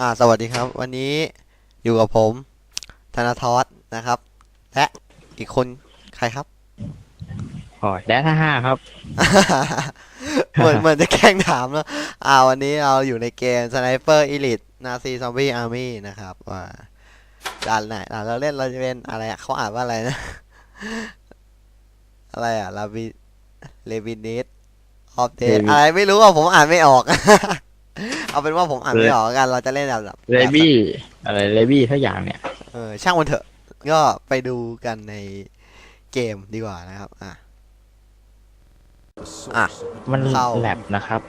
อ่าสวัสดีครับ วันนี้อยู่กับผม ธนาทรนะครับ และอีกคนใครครับ อ๋อแดนห้าครับ เหมือนเหมือนจะแกล้งถามแล้วอ่าวันนี้เราอยู่ในเกม Sniper Elite Nazi Zombie Army นะครับว่าด่านไหนอ่าเราเล่นเราจะเป็นอะไรอะเขาอ่านว่าอะไรนะ อะไรอะลาบิเลวินิสออฟเด Levi- อะไรไม่รู้อะผมอ่านไม่ออก เอาเป็นว่าผมอ่านไม่ออกกันเราจะเล่นแบบแบบเลบี้อะไรเลบี้ทุกอย่างเนี่ยเออช่างมันเถอะ ก็ไปดูกันในเกมดีกว่านะครับ อะ อะ มันเข้า แลบนะครับ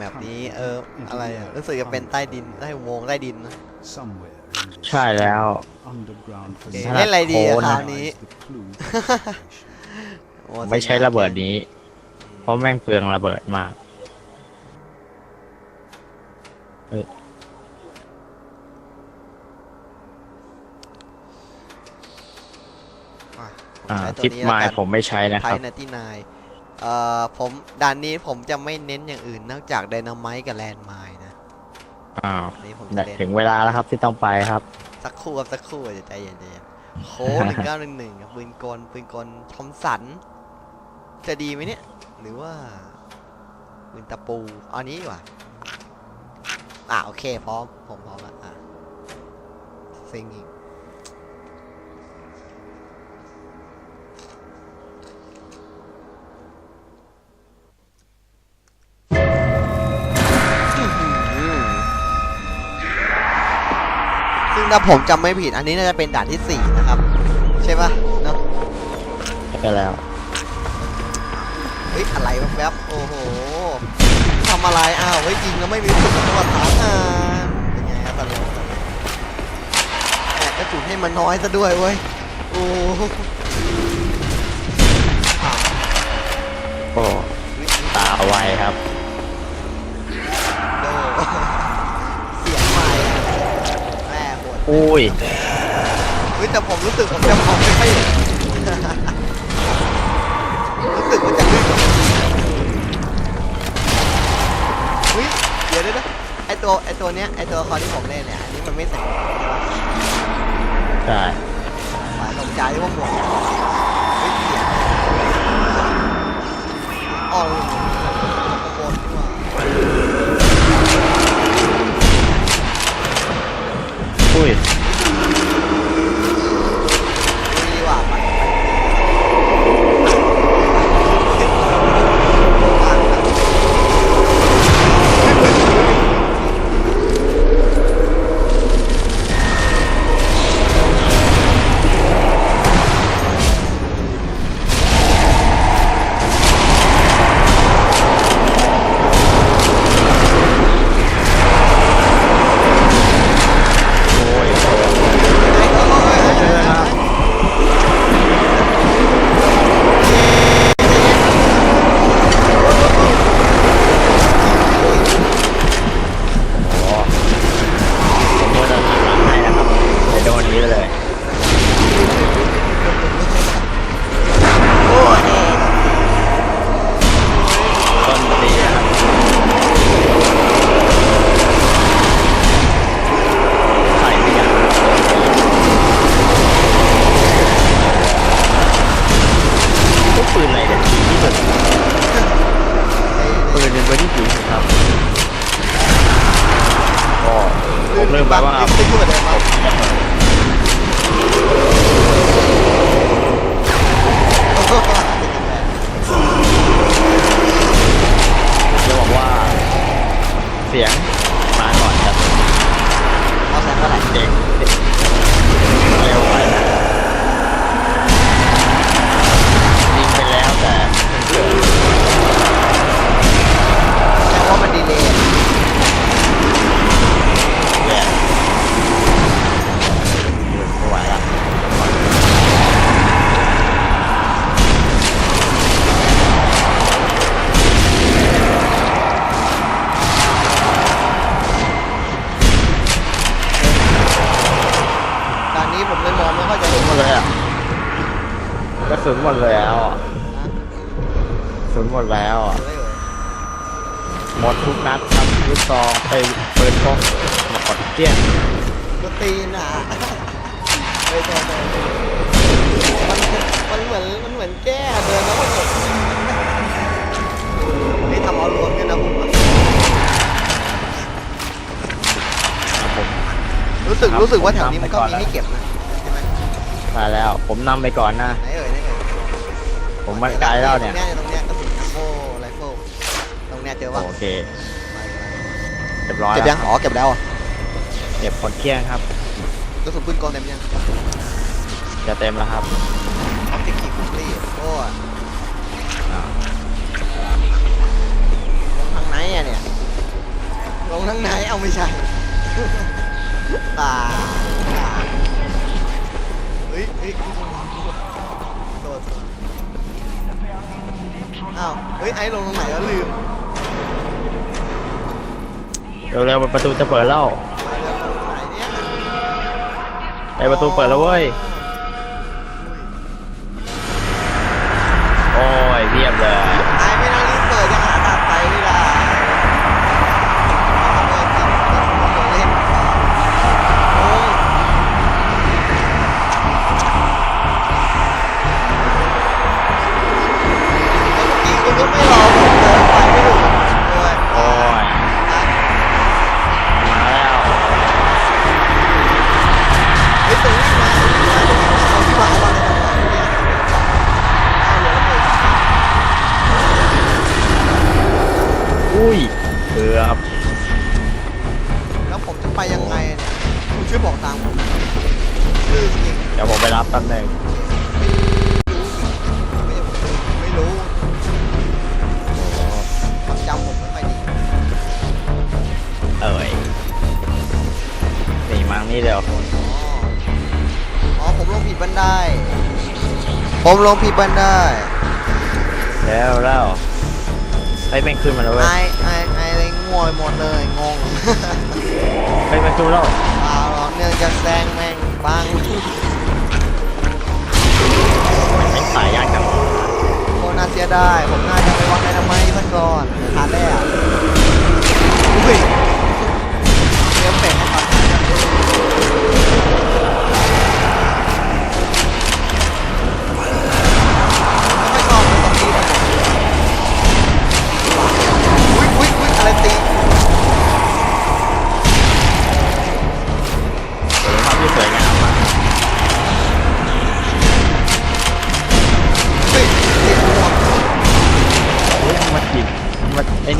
แบบนี้ เออ อะไรอะรู้สึกจะเป็นใต้ดินใต้อุโมงค์ใต้ดินนะ ใช่แล้วโอเคเล่นอะไรดีอะโคนคนะราวนี้ โอ้ไม่ใช้ระเบิดนี้ เพราะแม่งเปลืองระเบิดมาก อะผมอ่าใช้ตัวทิปนี้ไมแล้วล์กันผมไม่ใช้นะไทครับยนาที่นายเอ่อผมด่านนี้ผมจะไม่เน้นอย่างอื่นนอกจากไดนาไมต์กับแลนด์ไมน์นะอ้าวอันนี้ผมจะเล่นถึงเวลาแล้วครับที่ต้องไปครับ สักครู่ครับสักครู่เดี๋ยวใจเย็นๆโค้หนึ่งเก้าหนึ่งหนึ่งปืนกลปืนกลทอมสัน จะดีไหมเนี่ย หรือว่าปืนตะปูเอาอันนี้ดีกว่า อะโอเคพร้อมผมพร้อมแล้วอะซิงอีกอื้อหือซึ่งถ้าผมจำไม่ผิดอันนี้น่าจะเป็นด่านที่สี่นะครับ ใช่ปะเนาะไปแล้ว เฮ้ยอะไรแวบๆโอ้โหทำอะไร อ้าว เฮ้ยยิงแล้วไม่มีผลต่อฐานอ่านเป็นไงครับตอนนี้แอบกระสุนให้มันน้อยซะด้วยเว้ย โอ้โหอะโอ้ตาไวครับโดเสียงใหม่อะแม่โหดอุ้ยเฮ้ยแต่ผมรู้สึกผมจะมองไม่ค่อยเห็นรู้สึกว่าจะลื่นกว่า ดี๋ยวเดี๋ยวเดี๋ยวไอตัวไอตัวเนี้ยไอตัวละครที่ผมเล่นเนี่ยอันนี้มันไม่ใส่หมวกใช่ปะใช่ฝ่ายตกใจว่าหมวกเฮ้ยเสียงอ๋อ เริ่มไปว่าจะพูดอะไรบ้า ผมเลยมองไม่ค่อยจะกระเห็นสุนหมดเลยอะกระสุนหมดแล้วอะกระสุนหมดแล้วอะเลยหมดทุกนัดครับลูกซองไปปืนพกหมดเกี้ยงก็ตีนอะเฮ้ยโทษโทษมันมันเหมือนมันเหมือนแก้เดินแล้วมันแบบนี่ทำเอารวมกันนะผมอะผมรู้สึกครับรู้สึกว่าแถวนี้ผมมันก็นำไปก่อนมีให้เก็บนะใช่ไหม มาแล้ว ผมนำไปก่อนนะ ไหนเอ่ยไหนเอ่ยผมมันไกลแล้วเนี่ย ตรงเนี้ยตรงเนี้ยกระสุนจัมโบ้ไรเฟิลตรงเนี้ยเจอปะโอเคไปเรียบร้อยเก็บแล้ยัวงอ๋อเก็บแล้วอะเก็บผลเกี้ยงครับ กระสุนปืนกลเต็มยังจะเต็มแล้วครับออบติกีคุกลี่โอ้ยอ่าลงทางไหนอะเนี่ยลงทางไหนเอาไม่ใช่ ตาตาเฮ้ย เฮ้ยโดดอ้าวเฮ้ยไอ้ลงตรงไหนแล้วลืมเร็วๆประตูจะเปิดแล้วไปแล้วลงตรงไหนเนี่ยไอประตูเปิดแล้วเว้ย โอ้ยเรียบเลย เฮ้ยตรงนี้มาตรงนี้มาตรงนี้มาเอาที่วางวางในกระเป๋าเนี่ยเอาเลยแล้วเปิดอุ้ยเกือบแล้วผมจะไปยังไงเนี่ยคุณช่วยบอกทางผมหน่อยชื่อจริงเดี๋ยวผมไปรับแป๊บหนึงไม่รู้โอ้ความจำผมไม่ค่อยดีเอ่ยนี่มังนี่เดี๋ยวอ๋ออ๋อ บันไดผมลงผิดบันไดแล้วแล้วไอ้ยเป็นขึ้นมาแล้วเว้ไอยไอไอเลยงวยหมดเลยงงไอ้เป็นขึ้นแล้วเปล่าหรอกเนื่องจากแซงแม่งบังไม่สายยากจังโคน่าเสียดายผมน่าจะไปวัดในทำ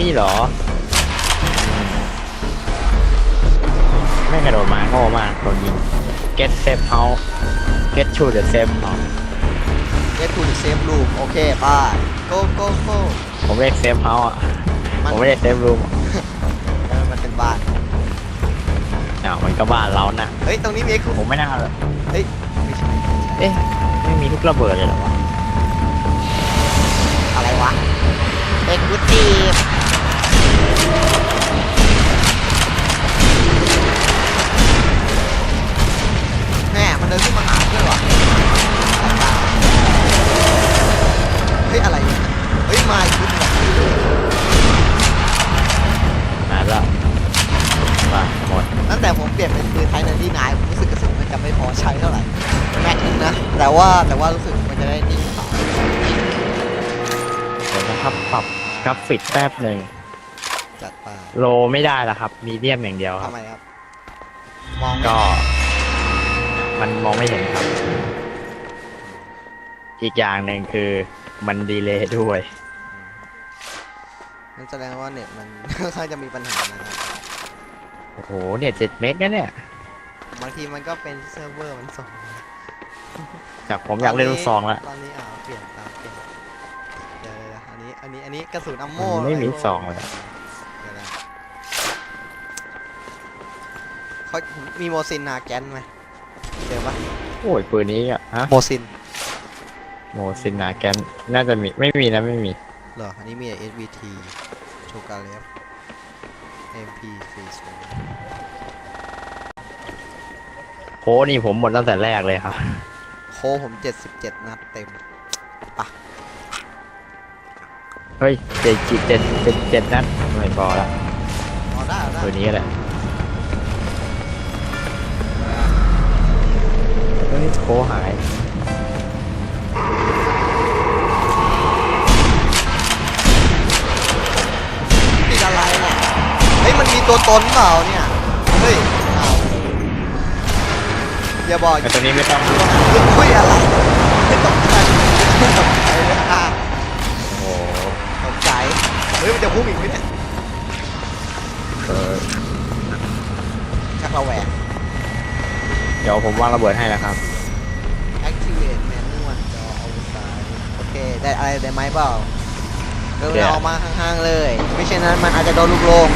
นไอ้นี่เหรออืมแม่งกระโดดมาโง่มากโดนยิง get safe house get to the safe house เกตทูเซฟรูมโอเคไป้าโกโกโกผมเรียก safe house อะผมไม่ได้ safe room อะเออมันเป็นบ้านอ้าวมันก็บ้านเราน่ะเฮ้ยตรงนี้มีไอ้คุณผมไม่น่าเลยเฮ้ยไม่ใช่ไม่ใช่เอ๊ะไม่มีลูกระเบิดเลยเหรอวะอะไรวะเอ็กซ์ตี แม่มันเดินขึ้นมาหาด้วยวะเฮ้ยอะไรเนี่ยเฮ้ยมาอีกชุดหนึงอะหายแล้วมาหมดตั้งแต่ผมเปลี่ยนเป็นปืนไทยนันที่นายผมรู้สึกกระสุนมันจะไม่พอใช้เท่าไหร่แม็กนึงนะแต่ว่าแต่ว่ารู้สึกมันจะได้นิ่งกว่า เดี๋ยวนะครับปรับกราฟิกแป๊บหนึ่ง จัดไปโลไม่ได้แล้วครับ มีเดียมอย่างเดียวครับทำไมครับ มองไม่ก็ มันมองไม่เห็นครับ อีกอย่างหนึ่งคือมันดีเลย์ด้วย นั่นแสดงว่าเน็ตมัน ค่อนข้างจะมีปัญหานะครับ โอ้โหเนี่ยเจ็ดเมกนะเนี่ย บางทีมันก็เป็นเซิร์ฟเวอร์มันส่งจากผมอยากเล่นลูกซองแล้วตอนนี้อ่าเปลี่ยนตามเปลี่ยนเดี๋ยวๆๆอันนี้ อันนี้ อันนี้กระสุนอัมโม่มันไม่มีะรลูกซองเลยเเขามีโมซินนาแกนไหมเจอปะโอ้ยปืนนี้อะฮะโมซินโมซินนาแกนน่าจะมีไม่มีนะไม่มีเหรออันนี้มีแต่ SVT โชกาเลฟ MP40 โหนี่ผมหมดตั้งแต่แรกเลยครับ โคผม77นัดเต็มเฮ้ยเจ็ดจิเจ็ดเจ็ดเจ็ดนัดไม่พอละพอได้เอาได้ตัวนี้แหละ ค้หาย ติดอะไรเนี่ยเฮ้ยมันมีตัวตนเปล่าเนี่ย เฮ้ยอ้าวอย่าบอกแต่ตัวนี้ไม่ต้องคุยอะไรไม่ตกใจไม่ตกใจเลยอะโอ้โหตกใจเฮ้ยมันจะพุ่งอีกไหมเนี่ยเออชักระแวงเดี๋ยวผมวางระเบิดให้แล้วครับ activate manual จอเอาสายโอเค ได้อะไรได้ไหมเปล่าเริ่มโอเคเอามาห่างๆเลย ไม่เช่นนั้นมันอาจจะโดนลูกโลง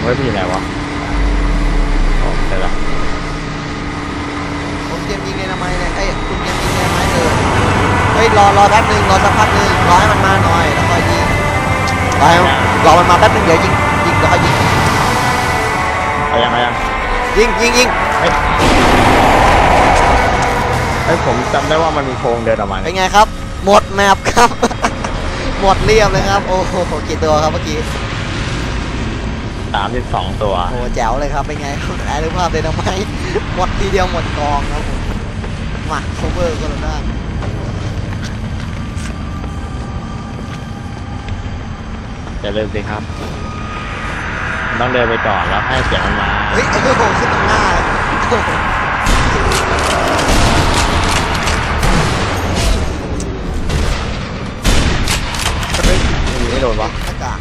เฮ้ยพี่ไหนวะอ๋อเสร็จแล้วผมเตรียมยิงเลยทำไมเนี่ยเอ้ยคุณเตรียมยิงเลยทำไมเออเฮ้ยรอรอแป๊บนึงรอสักพักนึงรอให้มันมาหน่อยแล้วค่อยยิงรอให้มันรอมันมาแป๊บนึงเดี๋ยวยิงยิงแล้วค่อยยิงเอายังเอายังยิงยิงยิง เฮ้ยเฮ้ยผมจำได้ว่ามันมีโพรงเดินออกมาเป็เนี่ยนไงครับ หมดแมปครับ หมดเรียบเลยครับ โอ้โหกี่ตัวครับเมื่อกี้ สามสิบสองตัว โอ้โหแจ๋วเลยครับเป็นไงครับแอร์รูปภาพเลยทำไมหมดทีเดียวหมดกองครับผมมาโคเวอร์ก็แล้วได้จะเริ่มสิครับมันต้องเดินไปก่อนแล้วให้เสียงมันมาเฮ้ยโอ้โหขึ้นตรงหน้าเลยเโดนวะหน้ากาก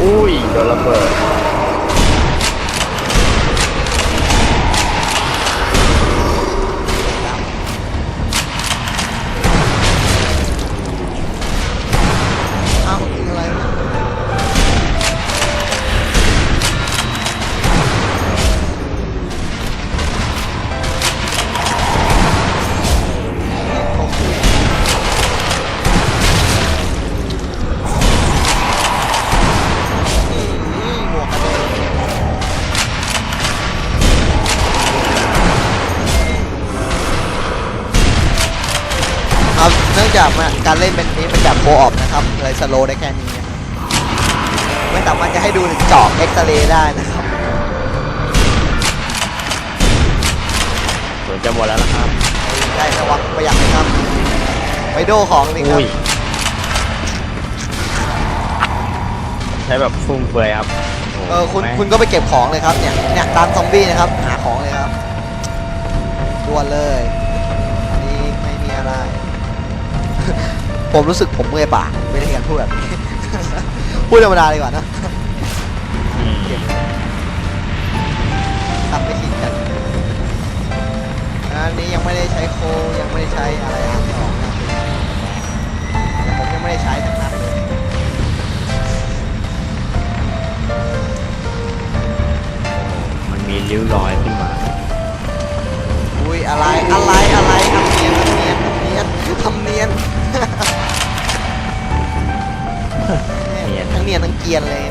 อุ้ยโดนระเบิด จากมันการเล่นเป็นนี้มันจากโคออปนะครับเลยสโลว์ได้แค่นี้นะครับไม่สามารถจะให้ดูถึงจอกเอ็กซเรย์ได้นะครับส่วนจะหมดแล้วนะครับ ได้ระวังประหยัดนะครับ ไปโดของเลยครับอุ้ยใช้แบบฟุ่มเฟือยครับโโหเออคุณแม่งคุณก็ไปเก็บของเลยครับเนี่ยเนี่ยตามซอมบี้นะครับ หาของเลยครับด่วนเลยอันนี้ไม่มีอะไร ผมรู้สึกผมเมื่อยปากไม่ได้การพูดแบบนี้ พูดธรรมดาดีกว่านะอืมทำไม่ชินกันอันนี้ยังไม่ได้ใช้โคยังไม่ได้ใช้อะไรอ่านไม่ออกนะแต่ผมยังไม่ได้ใช้ทั้งนั้นเลยมันมีริ้วรอยขึ้นมา อุ้ยอะไรอะไรอะไรทำเนี ทำเนียน เนียน ทั้งเนียนทั้งเกรียนเลย